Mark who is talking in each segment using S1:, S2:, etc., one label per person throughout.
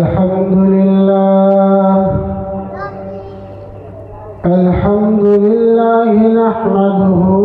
S1: الحمد لله. الحمد لله نحمده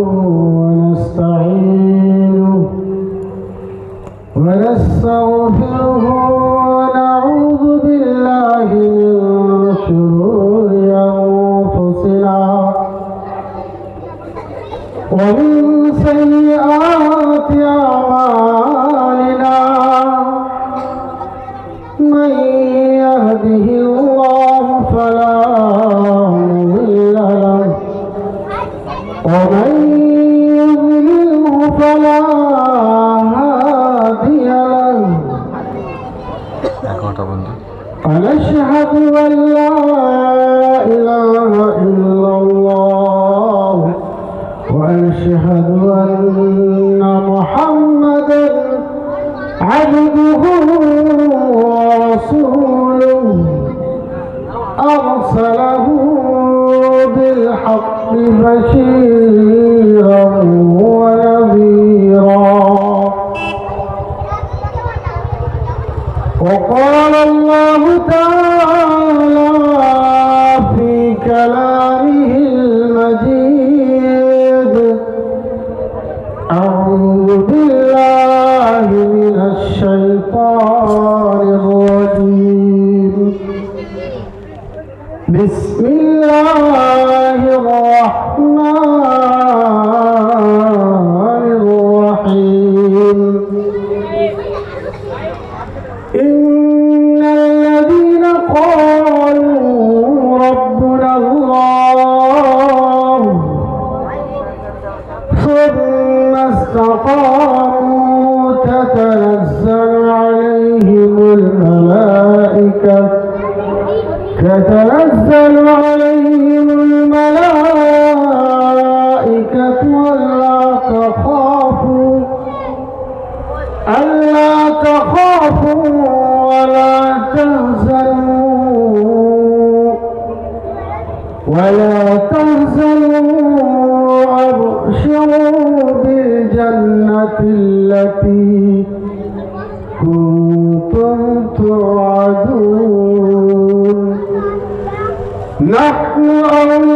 S1: عبده ورسوله أرسله بالحق بشيرا ثم استقاموا التي كنتم توعدون. نحن أولياؤكم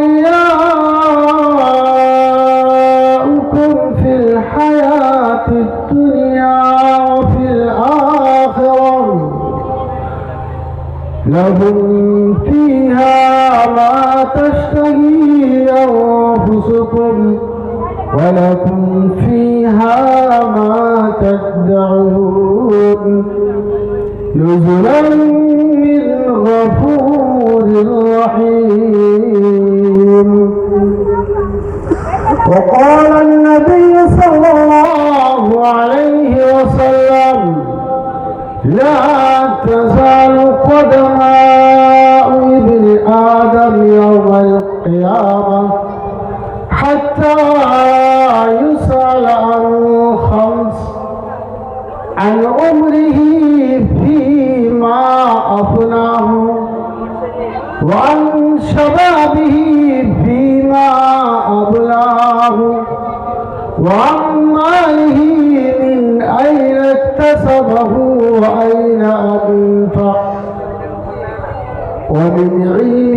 S1: في الحياة الدنيا وفي الآخرة. لهم فيها ما تشتهي أنفسكم ولكم فيها تدعون نزلا من غفور رحيم. وقال النبي صلى الله عليه وسلم لا تزال قدماء ابن آدم يوم القيامة حتى عن عمره فيما أفناه وعن شبابه فيما أبلاه وعن ماله من أين اكتسبه وأين أنفق ومن علمه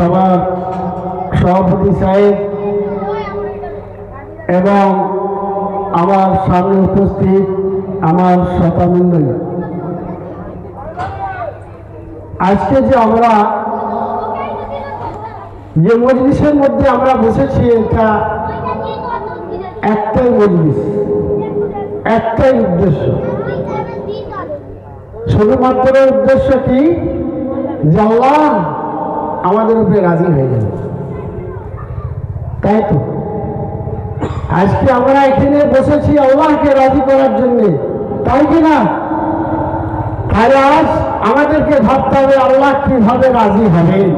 S1: সভার সভাপতি সাহেব এবং আমার সামনে উপস্থিত আমার শতামণ্ডলী আজকে যে আমরা যে মজলিসের মধ্যে আমরা বসেছি, এটা একটাই মজলিস, একটাই উদ্দেশ্য। শুধুমাত্র উদ্দেশ্য কি? আল্লাহ আমাদের উপরে রাজি হয়ে যাবে তাই তো? আজকে আমরা এখানে বসেছি আল্লাহকে রাজি করার জন্য, তাই কি না? তাহলে আজ আমাদেরকে ভাবতে হবে আল্লাহ কীভাবে রাজি হবেন?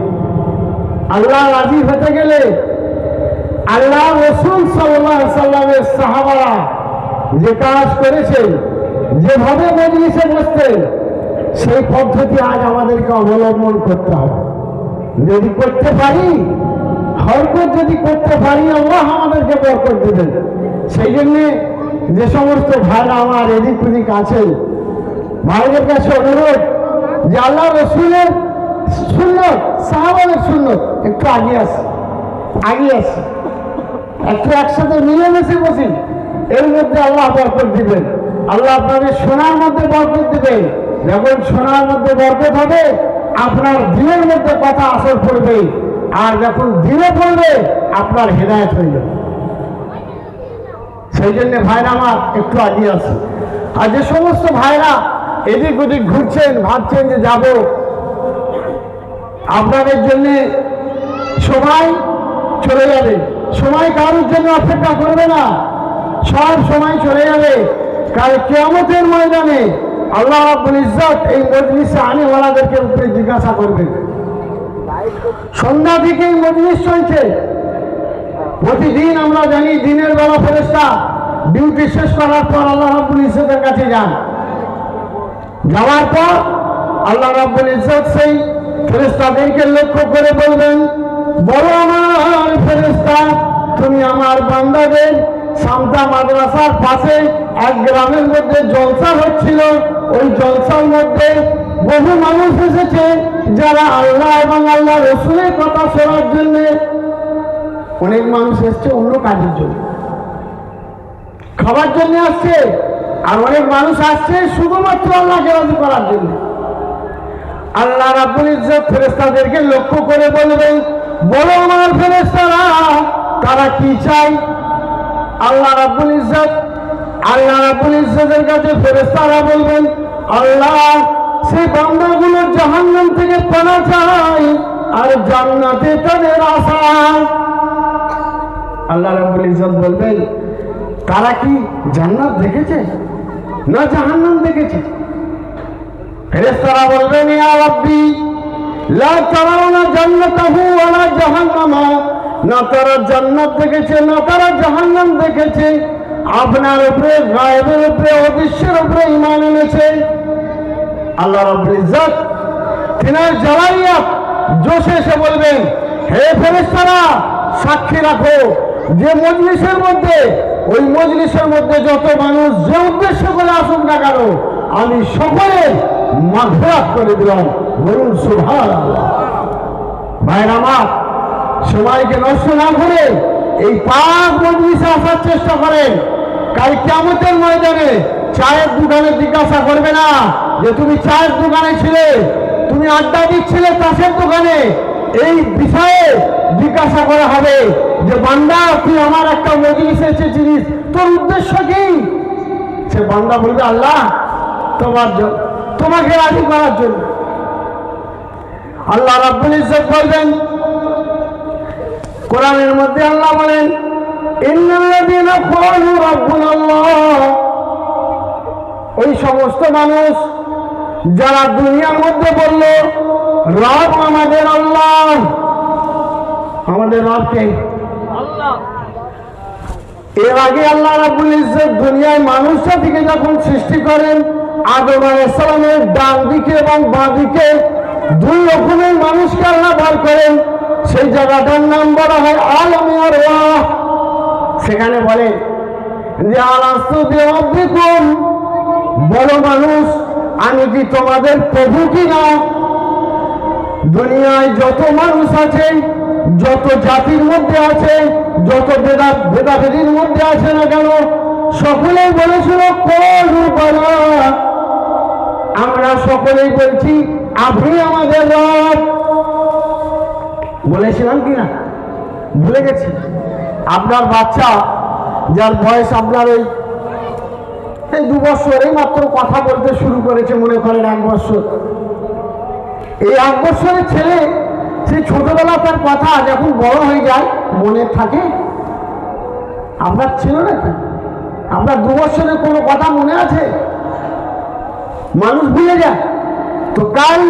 S1: আল্লাহ রাজি হতে গেলে আল্লাহ রসুল সাল্লাহ সাল্লামের সাহাবারা যে কাজ করেছেন যেভাবে মজলিসে বসতেন, সেই পদ্ধতি আজ আমাদেরকে অবলম্বন করতে হবে। যদি করতে পারি, হরকত যদি করতে পারি, আল্লাহ আমাদেরকে বরকত দেবেন। সেই জন্যে যে সমস্ত ভাইরা আমার এদিক ওদিক আছেন, ভাইদের কাছে অনুরোধ যে আল্লাহ রসুলের সুন্নত, সাহাবাদের সুন্নত, একটু আগে আসি আগে আসি। একটু একসাথে মিলেমিশে বসি। এর মধ্যে আল্লাহ বরকত দিবেন। আল্লাহ আপনাদের সোনার মধ্যে বরকত দিবেন। যখন সোনার মধ্যে বরকত হবে। আপনার দিনের মধ্যে কথা আসর পড়বে, আর যখন দিনে পড়বে, আপনার হেদায়ত হয়ে যাবে সেই জন্য ভাইরা আমার, একটু আগিয়ে আছে আর যে সমস্ত ভাইরা এদিক ওদিক ঘুরছেন, ভাবছেন যে যাব, আপনাদের জন্য সময় চলে যাবে। সময় কারোর জন্য অপেক্ষা করবে না। সব সময় চলে যাবে। কাল কেয়ামতের ময়দানে আল্লাহ রাব্বুল ইজ্জত এই মজলিসে আনেওয়ালাদেরকে উপরে জিজ্ঞাসা করবেন সন্ধ্যা থেকে এই মজলিস চলছে। প্রতিদিন আমরা জানি দিনের বেলা ফেরেস্তা ডিউটি শেষ করার পর আল্লাহ রাব্বুল ইজ্জতের কাছে যান। যাওয়ার পর আল্লাহ রাব্বুল ইজ্জত সেই ফেরেস্তাদেরকে লক্ষ্য করে বলবেন, বড় আমার ফেরেস্তা তুমি আমার বান্দাদের সামতা মাদ্রাসার পাশে এক গ্রামের মধ্যে জলসা হচ্ছিল। ওই জলসার মধ্যে বহু মানুষ এসেছে যারা আল্লাহ এবং আল্লাহ রসুলের কথা শোনার জন্য। অনেক মানুষ এসছে অন্য কাজের জন্য। খাবার জন্য আসছে আর অনেক মানুষ আসছে শুধুমাত্র আল্লাহকে রাজি করার জন্য। আল্লাহ রাব্বুল ইজ্জত ফেরেশতাদেরকে লক্ষ্য করে বলবেন, বলো আমার ফেরেশতারা, তারা কি চাই আল্লাহ রাব্বুল ইজ্জত, আল্লাহ রাব্বুল ইজ্জতের কাছে ফেরেশতারা বলবেন আল্লাহ, সেই বান্দাগুলোর জাহান্নাম থেকে পানা চাই আর জান্নাতে তাদের আশা আল্লাহ রাব্বুল ইজ্জত বলবেন, তারা কি জান্নাত দেখেছে? না জাহান্নাম দেখেছে? ফেরেশতারা বলবেন, ইয়া রাব্বি, লা তারাউনা জান্নাতাহু ওয়ালা না তারা জান্নাত দেখেছে, না তারা জাহান্নাম দেখেছে। আপনার উপরে, গায়েবের উপরে, অদৃশ্যের উপরে ইমান এনেছে। আল্লাহ রাব্বুল ইজ্জত তিনার জ্বালাইয়া জোশে এসে বলবেন, হে ফেরেশতারা, সাক্ষী রাখো যে মজলিসের মধ্যে, ওই মজলিসের মধ্যে যত মানুষ যে উদ্দেশ্য করে আসুক না কেন, আমি সকলে মাঘরাত করে দিলাম। বলুন সুভার ভাইর আমার সময়কে নষ্ট না করে এই পাঁচ মজলিসে আসার চেষ্টা করেন। কাল কেমতের ময়দানে চায়ের দোকানে জিজ্ঞাসা করবে না। যে তুমি চায়ের দোকানে ছিলে, তুমি আড্ডা দিচ্ছিলে চাষের দোকানে, এই বিষয়ে জিজ্ঞাসা করা হবে যে, বান্দা, তুই আমার একটা মুরগি এসেছে জিনিস তোর উদ্দেশ্য কি? সে বান্দা বলবে, আল্লাহ, তোমার জন্য তোমাকে রাজি করার জন্য। আল্লাহ রাব্বুল ইজ্জত বলবেন, কোরআনের মধ্যে আল্লাহ বলেন, ইন্নাল্লাযীনা ক্বালু রাব্বুনাল্লাহ। ওই সমস্ত মানুষ যারা দুনিয়ার মধ্যে বলল, রব আমাদের আল্লাহ। আমাদের রবকে এর আগে আল্লাহ রাব্বুল ইজ্জত দুনিয়ায় মানুষটা থেকে যখন সৃষ্টি করেন, আদম আলাইহিস সালামের ডান দিকে এবং বাঁ দিকে, দুই রকমের মানুষকে আল্লাহ বার করেন। সেই জায়গাটার নাম বলা হয় আলমী সেখানে বলে যে, আলাস্তু বড় মানুষ আমি কি তোমাদের প্রভু কি না দুনিয়ায় যত মানুষ আছে, যত জাতির মধ্যে আছে, যত ভেদা, ভেদাভেদির মধ্যে আছে না কেন, সকলেই বলেছিল আমরা সকলেই বলছি, আপনি আমাদের রব। বলেছিলাম কি না ভুলে গেছি। আপনার বাচ্চা, যার বয়স আপনার ওই এই দু বছর এই মাত্র কথা বলতে শুরু করেছে, মনে করেন এক বছর। এই এক বছরের ছেলে সেই ছোটবেলা তার কথা যখন বড় হয়ে যায়, মনে থাকে, আপনার ছিল নাকি? আপনার দু বছরের কোনো কথা মনে আছে? মানুষ ভুলে যায়। তো কাল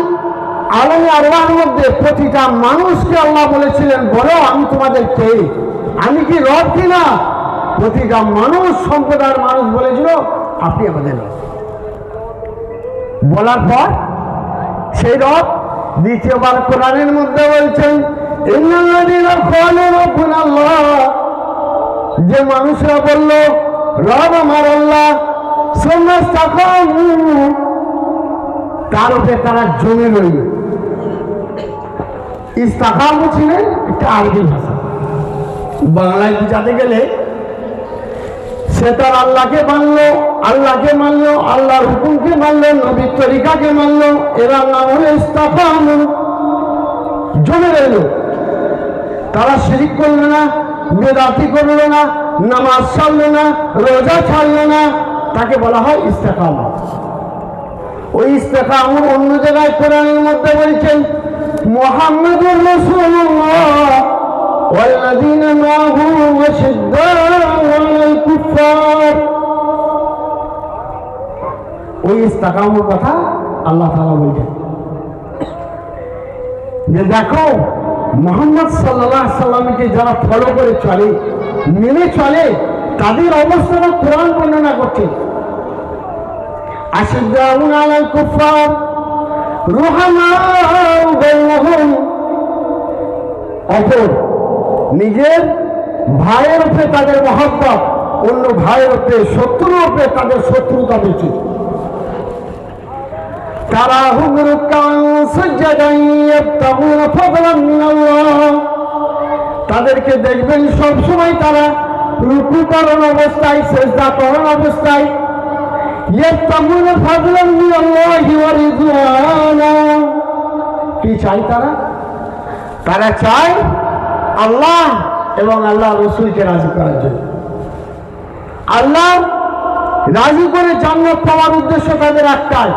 S1: আলমী আরবার মধ্যে প্রতিটা মানুষকে আল্লাহ বলেছিলেন, বলো, আমি তোমাদের কে? আমি কি রব কি না প্রতিটা মানুষ, সম্প্রদায়ের মানুষ বলেছিল আপনি আমাদের রব। বলার পর সেই রব দ্বিতীয়বার কোরআনের মধ্যে বলছেন যে মানুষরা বলল, রব আমার আল্লাহ তার উপরে তারা জমে রইল। ইস্তাকামু ছিলেন একটা আরবি ভাষা। বাংলায় বুঝাতে গেলে সে তার আল্লাহকে মানলো আল্লাহকে মানলো আল্লাহর হুকুমকে মানলো নবীর তরিকাকে মানলো এরা নাম হলো ইস্তাফানু জমে রইল তারা শিরিক করলো না বেদাতি করলো না নামাজ ছাড়লো না রোজা ছাড়লো না তাকে বলা হয় ইস্তেকাম ওই ইস্তেকাম অন্য জায়গায় কোরআনের মধ্যে বলছেন মোহাম্মদুর রসুল্লাহ والذين معه وشداء على ওই ইস্তাকামর কথা আল্লাহ তালা বলছেন। যে দেখো, মোহাম্মদ সাল্লাহ সাল্লামকে যারা ফলো করে চলে, মেনে চলে, তাদের কোরআন বর্ণনা করছে। নিজের ভাইয়ের উপরে তাদের মহব্বত। অন্য ভাইয়ের উপরে শত্রুর উপরে তাদের শত্রুতা বেশি। তারা তাদেরকে দেখবেন সব সময় তারা রুকু করণ অবস্থায় চেষ্টা করণ অবস্থায়। কি চাই তারা? তারা চায় আল্লাহ এবং আল্লাহ রসুলকে রাজি করার জন্য। আল্লাহ রাজি করে জান্নাত পাওয়ার উদ্দেশ্য তাদের একটাই।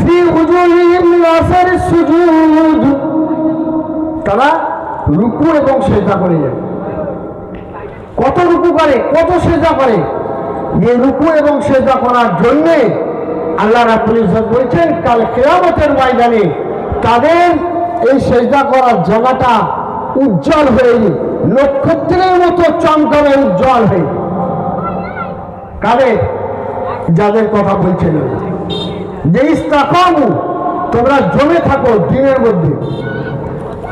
S1: ফি উজুহিহিম মিন আসারি সুজুদ। তারা রুকু এবং সেজদা করে যায় কত রুকু করে, কত সেজদা করে? যে রুকু এবং সেজদা করার জন্যে আল্লাহ রাব্বুল ইজ্জত বলছেন, কাল কিয়ামতের ময়দানে তাদের এই সেজদা করার জায়গাটা উজ্জ্বল হয়ে নক্ষত্রের মতো চমকাবে উজ্জ্বল হয়ে। কাদের যাদের কথা বলছেন যে ইস্তাকামু, তোমরা জমে থাকো দিনের মধ্যে।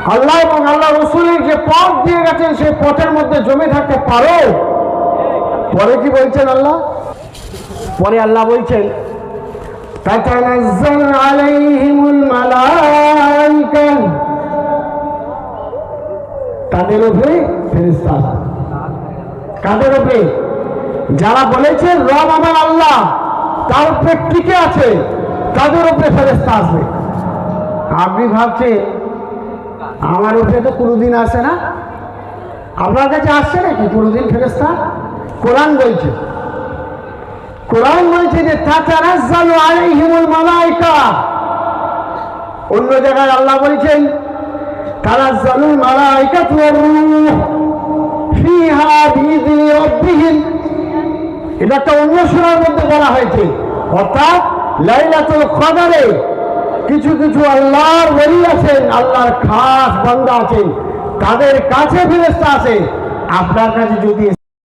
S1: আল্লাহ এবং আল্লাহ রসুলের যে পথ দিয়ে গেছেন সেই পথের মধ্যে জমে থাকতে পারো? পরে কি বলছেন আল্লাহ? পরে আল্লাহ বলছেন তাতানাজ্জাল আলাইহিমুল মালাইকা তাদের উপরে আসবে। কাদের উপরে? যারা বলেছে, রব আমার আল্লাহ, তার উপরে টিকে আছে, তাদের উপরে ফেরেশতা আসবে। আপনি ভাবছেন, আমার উপরে তো কোনোদিন আসে না? আপনার কাছে আসছে নাকি কোনোদিন ফেরেশতা? কোরআন বলছে। কোরআন বলছে যে মালাইকা। অন্য জায়গায় আল্লাহ বলছেন তানাজ্জালুল মালাইকাতু ওয়ার রূহ ফিহা বিইذনি এটা একটা অন্য সুরার মধ্যে বলা হয়েছে। অর্থাৎ লাইলাতুল কদরে কিছু কিছু আল্লাহর ওলি আছেন, আল্লাহর খাস বান্দা আছেন। তাদের কাছে ফেরেস্তা আছে। আপনার কাছে যদি